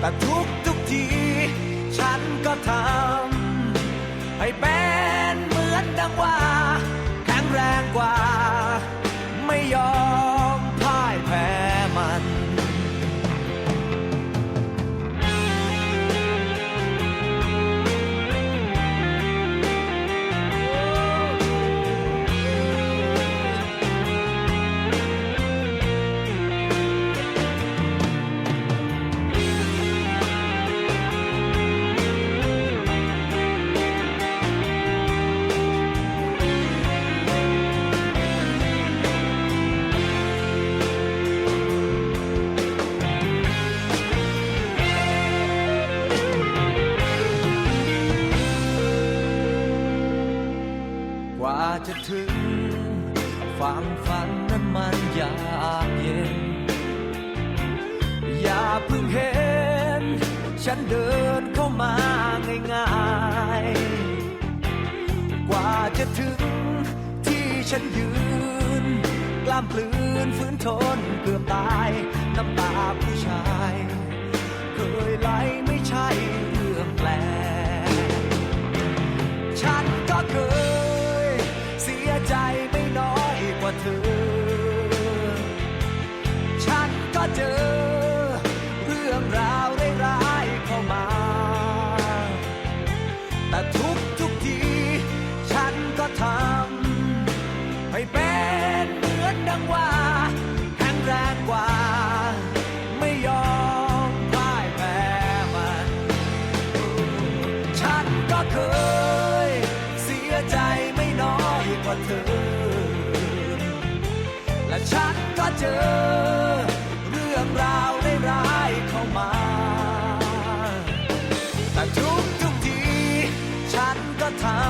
แต่ทุกทุกที ฉันก็ทำ จะถึงฝั่งฝันนั้นมันยากเย็น อย่าเพิ่งเห็น ฉันเดินเข้ามาง่ายๆ กว่าจะถึงที่ฉันยืน กล้ามปลืนฝืนทนเกือบตาย น้ำตาผู้ชาย เจอ เรื่องราวร้ายๆเข้ามา แต่ทุกทุกที ฉันก็ทำ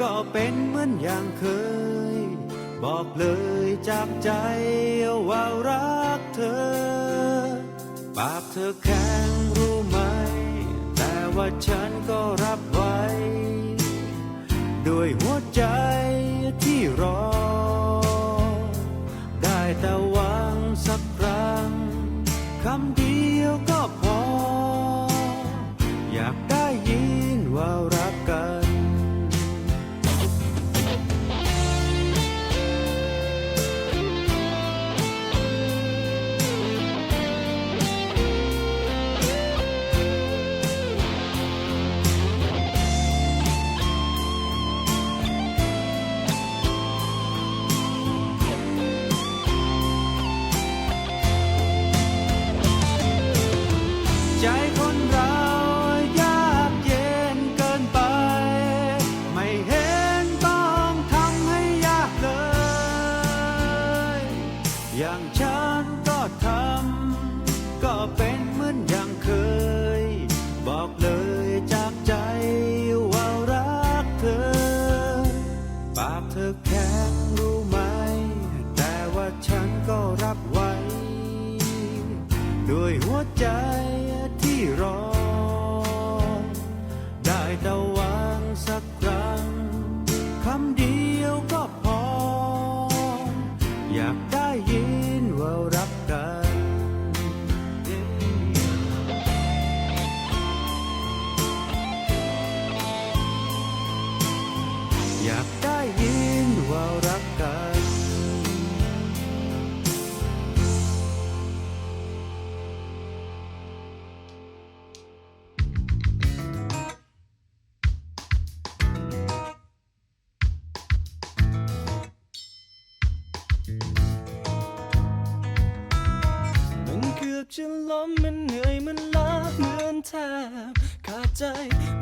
ก็เป็นเหมือนอย่างเคย บอกเลยจากใจว่ารักเธอ ปากเธอแข็งรู้ไหม แต่ว่าฉันก็รับไว้ ด้วยหัวใจที่รอ ได้แต่หวังสักครั้งคำเดียวก็พอ อยากได้ยินว่ารักกัน แทบขาดใจ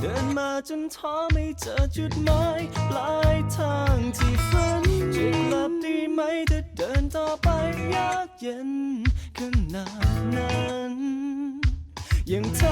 เดินมาจนท้อไม่เจอจุดหมายปลายทางที่ฝันจะกลับดีไหมถ้าเดินต่อไปยากเย็นขนาดนั้นยังทำใ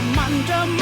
ที่สุ